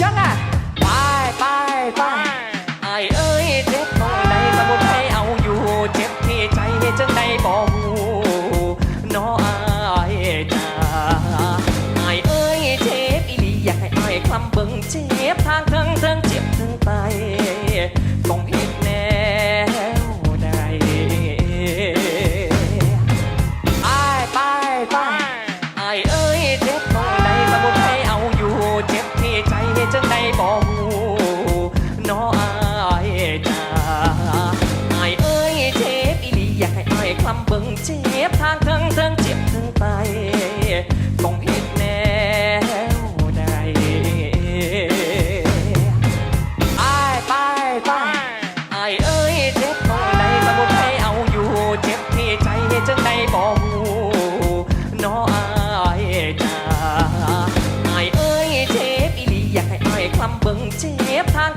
ยังอะไปไปไปไอเอ้ยเจ็บตรงใดก็บ่ให้เอาอยู่ เจ็บที่ใจจังใดบ่ฮู้ ทางทั้งทั้งเจ็บทั้งไปยต้องเห็นแนวใดไอ้ไปไปไอ้เอ้ยเจ็บตรงใดสมุทรให้เอาอยู่ เจ็บที่ใจจังใดบ่หูน้อไอ้จ้าไอ้เอ้ยเจ็บอีหลีอยากให้ไอ้คลำเบิ่งเจ็บทาง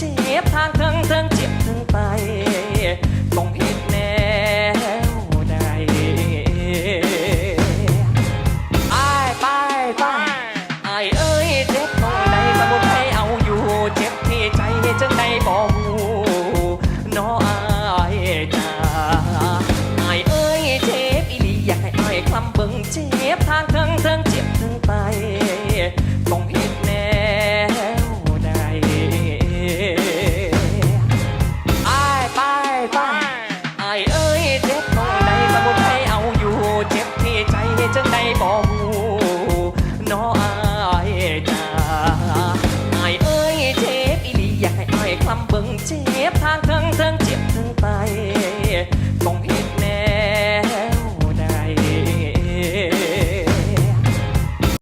wasted. ทั้งทั้ง